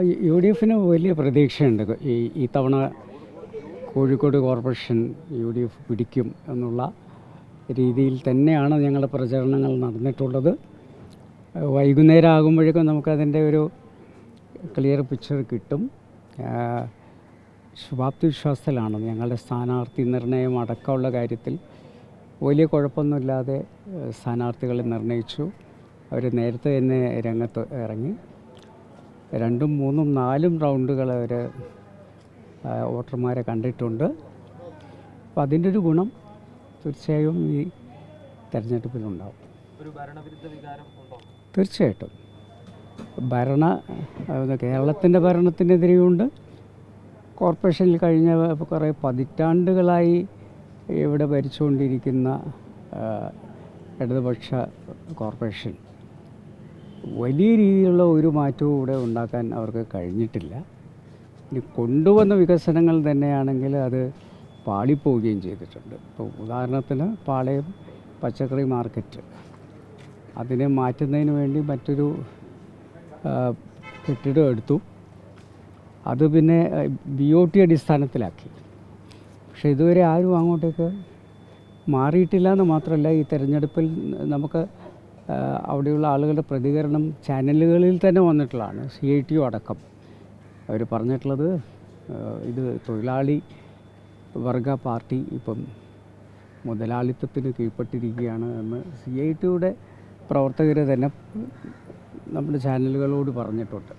U D എഫിന് വലിയ പ്രതീക്ഷയുണ്ട്. ഈ ഈ തവണ Kozhikode corporation U D F പിടിക്കും എന്നുള്ള രീതിയിൽ തന്നെയാണ് ഞങ്ങളുടെ പ്രചരണങ്ങൾ നടന്നിട്ടുള്ളത്. വൈകുന്നേരം ആകുമ്പോഴേക്കും നമുക്കതിന്റെ ഒരു ക്ലിയർ പിക്ചർ കിട്ടും. ശുഭാപ്തി വിശ്വാസത്തിലാണ് ഞങ്ങളുടെ സ്ഥാനാർത്ഥി നിർണയം അടക്കമുള്ള കാര്യത്തിൽ വലിയ കുഴപ്പമൊന്നുമില്ലാതെ സ്ഥാനാർത്ഥികളെ നിർണയിച്ചു. അവർ നേരത്തെ തന്നെ രംഗത്ത് ഇറങ്ങി. രണ്ടും മൂന്നും നാലും റൗണ്ടുകൾ അവർ വോട്ടർമാരെ കണ്ടിട്ടുണ്ട്. അപ്പോൾ അതിന്റെ ഒരു ഗുണം തീർച്ചയായും ഈ തെരഞ്ഞെടുപ്പിലുണ്ടാവും. തീർച്ചയായിട്ടും. ഭരണ കേരളത്തിന്റെ ഭരണത്തിനെതിരെയുണ്ട്. കോർപ്പറേഷനിൽ കഴിഞ്ഞ കുറേ പതിറ്റാണ്ടുകളായി ഇവിടെ ഭരിച്ചുകൊണ്ടിരിക്കുന്ന ഇടതുപക്ഷ കോർപ്പറേഷൻ. വലിയ രീതിയിലുള്ള ഒരു മാറ്റവും ഇവിടെ ഉണ്ടാക്കാൻ അവർക്ക് കഴിഞ്ഞിട്ടില്ല. ഇനി കൊണ്ടുവന്ന വികസനങ്ങൾ തന്നെയാണെങ്കിൽ അത് പാളിപ്പോവുകയും ചെയ്തിട്ടുണ്ട്. ഇപ്പോൾ ഉദാഹരണത്തിന് പാളയം പച്ചക്കറി മാർക്കറ്റ്. അതിനെ മാറ്റുന്നതിന് വേണ്ടി മറ്റൊരു കെട്ടിടം എടുത്തു. അത് പിന്നെ ബി ഒ ടി അടിസ്ഥാനത്തിലാക്കി. പക്ഷെ ഇതുവരെ ആരും അങ്ങോട്ടേക്ക് മാറിയിട്ടില്ല എന്ന് മാത്രമല്ല ഈ തിരഞ്ഞെടുപ്പിൽ നമുക്ക് അവിടെയുള്ള ആളുകളുടെ പ്രതികരണം ചാനലുകളിൽ തന്നെ വന്നിട്ടുള്ളതാണ്. സി ഐ ടി അടക്കം. അവർ പറഞ്ഞിട്ടുള്ളത് ഇത് തൊഴിലാളി വർഗ പാർട്ടി ഇപ്പം മുതലാളിത്തത്തിന് കീഴ്പ്പെട്ടിരിക്കുകയാണ് എന്ന് സി ഐ ടിയുടെ പ്രവർത്തകർ തന്നെ നമ്മുടെ ചാനലുകളോട് പറഞ്ഞിട്ടുണ്ട്.